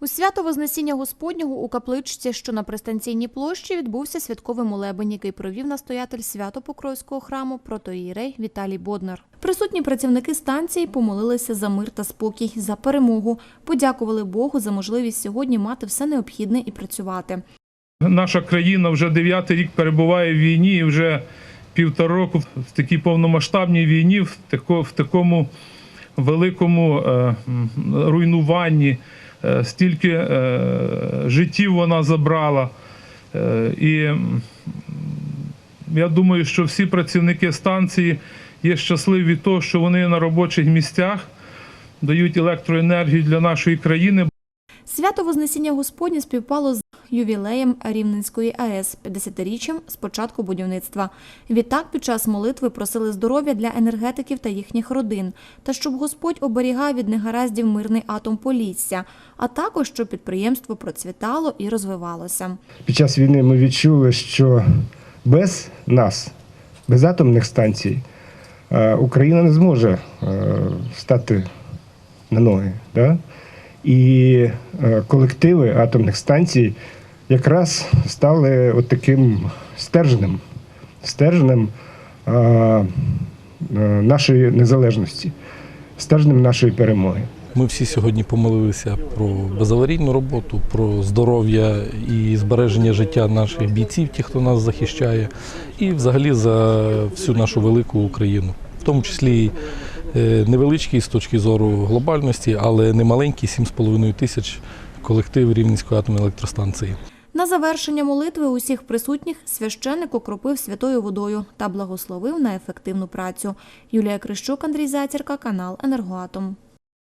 У свято Вознесіння Господнього у капличці, що на пристанційній площі, відбувся святковий молебень, який провів настоятель Свято-Покровського храму протоїрей Віталій Боднар. Присутні працівники станції помолилися за мир та спокій, за перемогу, подякували Богу за можливість сьогодні мати все необхідне і працювати. Наша країна вже дев'ятий рік перебуває в війні і вже півтора року в такій повномасштабній війні, в, тако, в такому великому е, руйнуванні. Е, стільки е, життів вона забрала. Е, і я думаю, що всі працівники станції є щасливі від того, що вони на робочих місцях дають електроенергію для нашої країни. Свято Вознесіння Господнє співпало з ювілеєм Рівненської АЕС 50-річчям з початку будівництва. Відтак, під час молитви просили здоров'я для енергетиків та їхніх родин, та щоб Господь оберігав від негараздів мирний атом Полісся, а також щоб підприємство процвітало і розвивалося. Під час війни ми відчули, що без нас, без атомних станцій, е, Україна не зможе е, стати на ноги. Да? І е, колективи атомних станцій якраз стали от таким стержнем, стержнем е, е, нашої незалежності, стержнем нашої перемоги. Ми всі сьогодні помолилися про безаварійну роботу, про здоров'я і збереження життя наших бійців, ті, хто нас захищає, і взагалі за всю нашу велику Україну, в тому числі е, невеличкий з точки зору глобальності, але не маленький 7,5 тисяч колектив Рівненської атомної електростанції. На завершення молитви усіх присутніх священник окропив святою водою та благословив на ефективну працю. Юлія Крищук, Андрій Зацірка, канал Енергоатом.